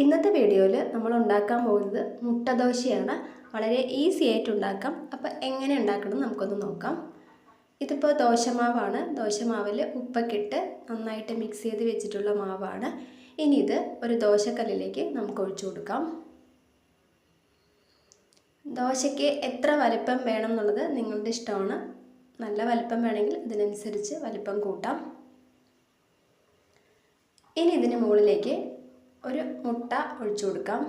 ഇന്നത്തെ വീഡിയോയിൽ നമ്മൾ ഉണ്ടാക്കാൻ പോകുന്നത് മുട്ട ദോശയാണ് വളരെ ഈസി ആയിട്ട് ഉണ്ടാക്കാം. അപ്പോൾ എങ്ങനെ ഉണ്ടാക്കണം നമുക്കൊന്ന് നോക്കാം. ഇതിപ്പോൾ ദോശമാവാണ്. ദോശമാവിൽ ഉപ്പൊക്കെ ഇട്ട് നന്നായിട്ട് മിക്സ് ചെയ്ത് വെച്ചിട്ടുള്ള മാവാണ്. ഇനി ഇത് ഒരു ദോശക്കല്ലിലേക്ക് നമുക്ക് ഒഴിച്ചു കൊടുക്കാം. ദോശയ്ക്ക് എത്ര വലിപ്പം വേണം എന്നുള്ളത് നിങ്ങളുടെ ഇഷ്ടമാണ്. നല്ല വലിപ്പം വേണമെങ്കിൽ അതിനനുസരിച്ച് വലിപ്പം കൂട്ടാം. ഇനി ഇതിന് മുകളിലേക്ക് ഒരു മുട്ട ഒഴിച്ചു കൊടുക്കാം.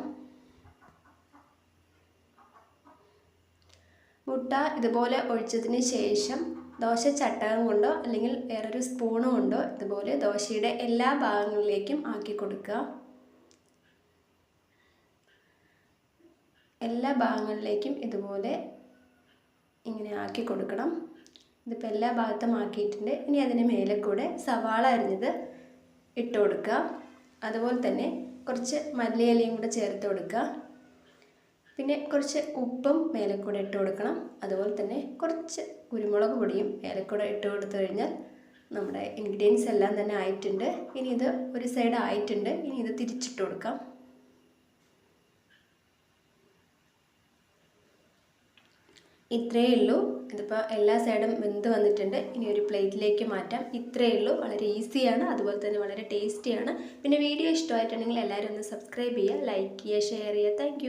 മുട്ട ഇതുപോലെ ഒഴിച്ചതിന് ശേഷം ദോശ ചട്ടകം കൊണ്ടോ അല്ലെങ്കിൽ വേറൊരു സ്പൂണ് കൊണ്ടോ ഇതുപോലെ ദോശയുടെ എല്ലാ ഭാഗങ്ങളിലേക്കും ആക്കി കൊടുക്കുക. എല്ലാ ഭാഗങ്ങളിലേക്കും ഇതുപോലെ ഇങ്ങനെ ആക്കി കൊടുക്കണം. ഇതിപ്പോൾ എല്ലാ ഭാഗത്തും ആക്കിയിട്ടുണ്ട്. ഇനി അതിന് മേലെ കൂടെ സവാള അരിഞ്ഞത് ഇട്ട് കൊടുക്കുക. അതുപോലെ തന്നെ കുറച്ച് മല്ലിയിലയും കൂടെ ചേർത്ത് കൊടുക്കുക. പിന്നെ കുറച്ച് ഉപ്പും മേലെ കൂടെ ഇട്ട് കൊടുക്കണം. അതുപോലെ തന്നെ കുറച്ച് കുരുമുളക് പൊടിയും മേലെ കൂടെ ഇട്ട് കൊടുത്തു കഴിഞ്ഞാൽ നമ്മുടെ ഇൻഗ്രീഡിയൻസ് എല്ലാം തന്നെ ആയിട്ടുണ്ട്. ഇനി ഇത് ഒരു സൈഡ് ആയിട്ടുണ്ട്. ഇനി ഇത് തിരിച്ചിട്ട് കൊടുക്കാം. ഇത്രയേ ഉള്ളൂ. ഇതിപ്പോൾ എല്ലാ സൈഡും വെന്ത് വന്നിട്ടുണ്ട്. ഇനി ഒരു പ്ലേറ്റിലേക്ക് മാറ്റാം. ഇത്രയേ ഉള്ളൂ. വളരെ ഈസിയാണ് അതുപോലെ തന്നെ വളരെ ടേസ്റ്റിയാണ് പിന്നെ വീഡിയോ ഇഷ്ടമായിട്ടുണ്ടെങ്കിൽ എല്ലാവരും ഒന്ന് സബ്സ്ക്രൈബ് ചെയ്യുക ലൈക്ക് ചെയ്യുക ഷെയർ ചെയ്യുക. താങ്ക്